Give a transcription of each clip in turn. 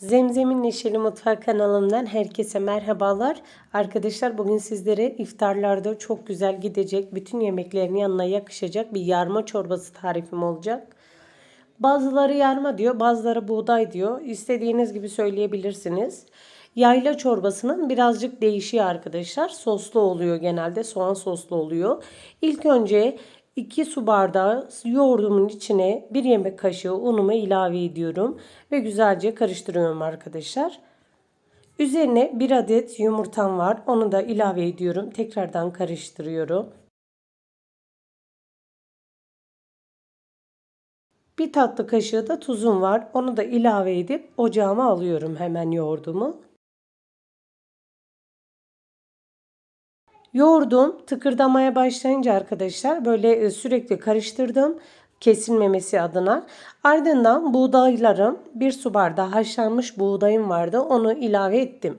Zemzem'in Neşeli Mutfak kanalımdan herkese merhabalar. Arkadaşlar bugün sizlere iftarlarda çok güzel gidecek, bütün yemeklerin yanına yakışacak bir yarma çorbası tarifim olacak. Bazıları yarma diyor, bazıları buğday diyor. İstediğiniz gibi söyleyebilirsiniz. Yayla çorbasının birazcık değişiyor arkadaşlar. Soslu oluyor genelde, soğan soslu oluyor. İlk önce 2 su bardağı yoğurdumun içine 1 yemek kaşığı unumu ilave ediyorum ve güzelce karıştırıyorum arkadaşlar. Üzerine 1 adet yumurtam var. Onu da ilave ediyorum. Tekrardan karıştırıyorum. Bir tatlı kaşığı da tuzum var. Onu da ilave edip ocağıma alıyorum hemen yoğurdumu. Yoğurdum tıkırdamaya başlayınca arkadaşlar böyle e, sürekli karıştırdım kesilmemesi adına. Ardından buğdaylarım bir su bardağı haşlanmış buğdayım vardı onu ilave ettim.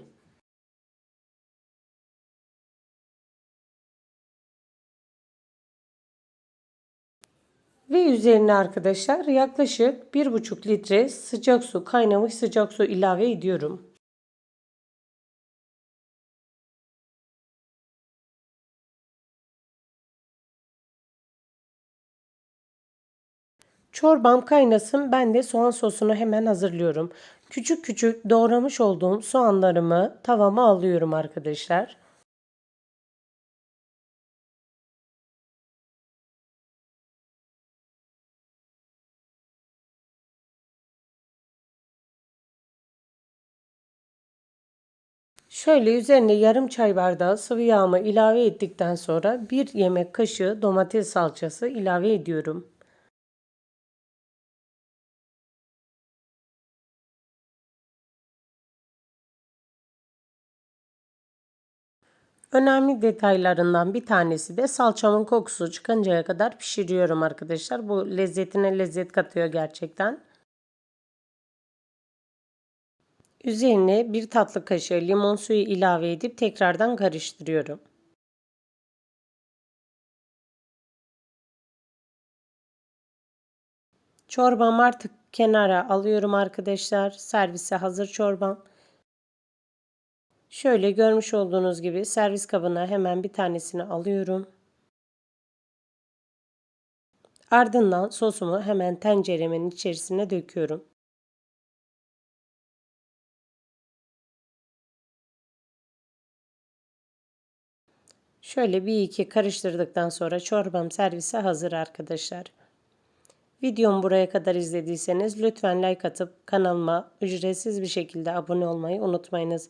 Ve üzerine arkadaşlar yaklaşık 1,5 litre sıcak su kaynamış sıcak su ilave ediyorum. Çorbam kaynasın ben de soğan sosunu hemen hazırlıyorum. Küçük küçük doğramış olduğum soğanlarımı tavama alıyorum arkadaşlar. Şöyle üzerine yarım çay bardağı sıvı yağımı ilave ettikten sonra bir yemek kaşığı domates salçası ilave ediyorum. Önemli detaylarından bir tanesi de salçamın kokusu çıkıncaya kadar pişiriyorum arkadaşlar. Bu lezzetine lezzet katıyor gerçekten. Üzerine bir tatlı kaşığı limon suyu ilave edip tekrardan karıştırıyorum. Çorbam artık kenara alıyorum arkadaşlar. Servise hazır çorbam. Şöyle görmüş olduğunuz gibi servis kabına hemen bir tanesini alıyorum. Ardından sosumu hemen tenceremin içerisine döküyorum. Şöyle bir iki karıştırdıktan sonra çorbam servise hazır arkadaşlar. Videomu buraya kadar izlediyseniz lütfen like atıp kanalıma ücretsiz bir şekilde abone olmayı unutmayınız.